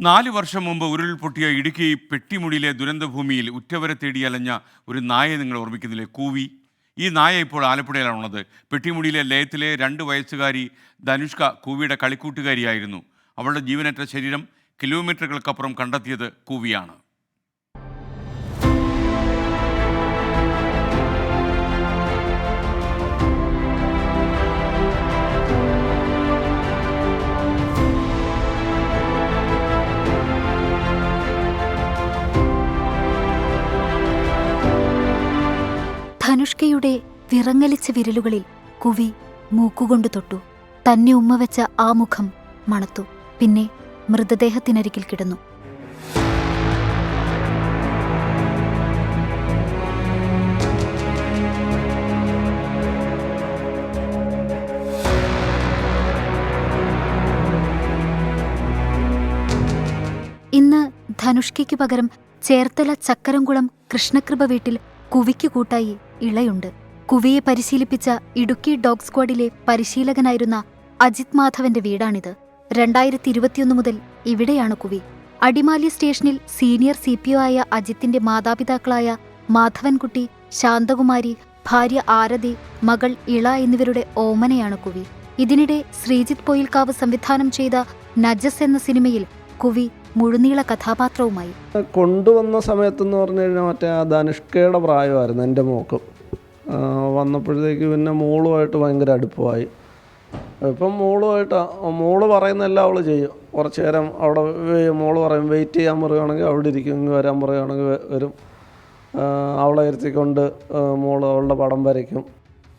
നാല് വർഷം മുമ്പ് ഉരുൾപൊട്ടിയ ഇടുക്കി പെട്ടിമുടിയിലെ ദുരന്തഭൂമിയിൽ ഉറ്റവരെ തേടി അലഞ്ഞ ഒരു നായയെ നിങ്ങൾ ഓർമ്മിക്കുന്നില്ലേ? കൂവി. ഈ നായ ഇപ്പോൾ ആലപ്പുഴയിലാണുള്ളത്. പെട്ടിമുടിയിലെ ലയത്തിലെ രണ്ട് വയസ്സുകാരി ധനുഷ്ക കൂവിയുടെ കളിക്കൂട്ടുകാരിയായിരുന്നു. അവളുടെ ജീവനറ്റ ശരീരം കിലോമീറ്ററുകൾക്കപ്പുറം കണ്ടെത്തിയത് കൂവിയാണ്. ധനുഷ്കയുടെ വിറങ്ങലിച്ച വിരലുകളിൽ കുവി മൂക്കുകൊണ്ട് തൊട്ടു. തന്നെ ഉമ്മ വെച്ച ആ മുഖം മണത്തു. പിന്നെ മൃതദേഹത്തിനരികിൽ കിടന്നു. ഇന്ന് ധനുഷ്കയ്ക്ക് പകരം ചേർത്തല ചക്കരംകുളം കൃഷ്ണകൃപ വീട്ടിൽ കുവിക്ക് കൂട്ടായി ഇളയുണ്ട്. കുവിയെ പരിശീലിപ്പിച്ച ഇടുക്കി ഡോഗ് സ്ക്വാഡിലെ പരിശീലകനായിരുന്ന അജിത് മാധവന്റെ വീടാണിത്. രണ്ടായിരത്തി ഇരുപത്തിയൊന്ന് മുതൽ ഇവിടെയാണ് കുവി. അടിമാലി സ്റ്റേഷനിൽ സീനിയർ സി പി ഒ ആയ അജിത്തിന്റെ മാതാപിതാക്കളായ മാധവൻകുട്ടി ശാന്തകുമാരി ഭാര്യ ആരതി മകൾ ഇള എന്നിവരുടെ ഓമനയാണ് കുവി. ഇതിനിടെ ശ്രീജിത് പൊയിൽക്കാവ് സംവിധാനം ചെയ്ത നജസ് എന്ന സിനിമയിൽ കുവി മുഴുനീള കഥാപാത്രവുമായി. കൊണ്ടുവന്ന സമയത്തെന്ന് പറഞ്ഞു കഴിഞ്ഞാൽ മറ്റേ ആ ധനുഷ്കയുടെ പ്രായമായിരുന്നു എന്റെ മോക്ക്. വന്നപ്പോഴത്തേക്ക് പിന്നെ മോളുമായിട്ട് ഭയങ്കര അടുപ്പമായി. ഇപ്പം മോളുമായിട്ട് മോൾ പറയുന്ന എല്ലാം അവൾ ചെയ്യും. കുറച്ച് നേരം അവിടെ മോൾ പറയും വെയിറ്റ് ചെയ്യാൻ പറയുകയാണെങ്കിൽ അവിടെ ഇരിക്കും വരാൻ പറയുകയാണെങ്കിൽ വരും. അവളെ ഇരുത്തിക്കൊണ്ട് മോൾ അവളുടെ പടം വരയ്ക്കും.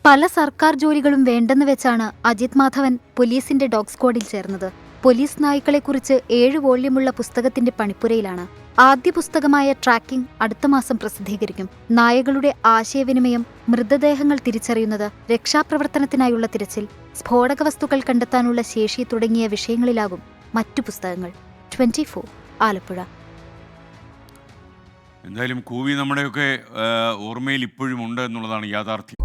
പല സർക്കാർ ജോലികളും വേണ്ടെന്ന് വെച്ചാണ് അജിത് മാധവൻ പോലീസിന്റെ ഡോഗ് സ്ക്വാഡിൽ ചേർന്നത്. പോലീസ് നായ്ക്കളെക്കുറിച്ച് ഏഴ് വോള്യമുള്ള പുസ്തകത്തിന്റെ പണിപ്പുരയിലാണ്. ആദ്യ പുസ്തകമായ ട്രാക്കിംഗ് അടുത്ത മാസം പ്രസിദ്ധീകരിക്കും. നായകളുടെ ആശയവിനിമയം മൃതദേഹങ്ങൾ തിരിച്ചറിയുന്നത് രക്ഷാപ്രവർത്തനത്തിനായുള്ള തിരച്ചിൽ സ്ഫോടക വസ്തുക്കൾ കണ്ടെത്താനുള്ള ശേഷി തുടങ്ങിയ വിഷയങ്ങളിലാകും മറ്റു പുസ്തകങ്ങൾ. Twenty four Alappuzha. എന്തായാലും കൂവി നമ്മുടെയൊക്കെ ഓർമ്മയിൽ ഇപ്പോഴും ഉണ്ട് എന്നുള്ളതാണ് യാഥാർത്ഥ്യം.